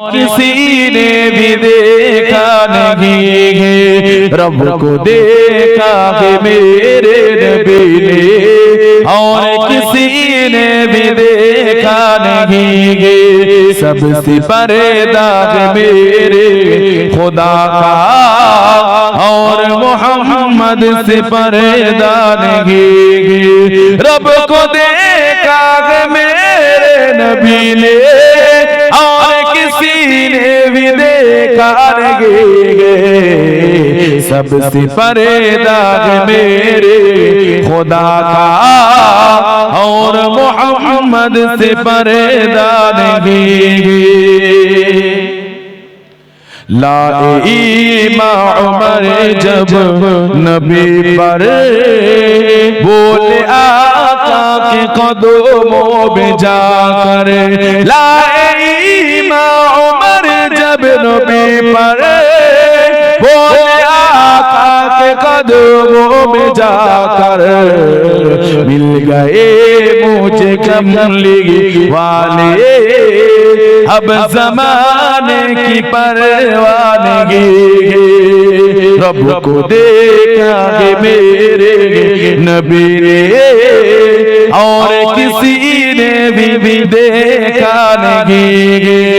किसी ने भी देखा नहीं है। रब को देखा है मेरे नबी ने। और किसी ने भी देखा नहीं है। सबसे पर्दा मेरे खुदा का। और मोहम्मद से पर्दा नहीं है। रब को देखा देखा नहीं सबसे पर्दा है मेरे खुदा का और मोहम्मद से पर्दा नहीं लाईमा उमर जब नबी पर बोले आका के कदमों में जाकर लाईमा उमर जब पर बोले आका के कदमों में जाकर मिल गए मुझे कमली वाले अब जमाने की परवानगी। रब को देखा है मेरे नबी और किसी ने भी, भी देखा नहीं।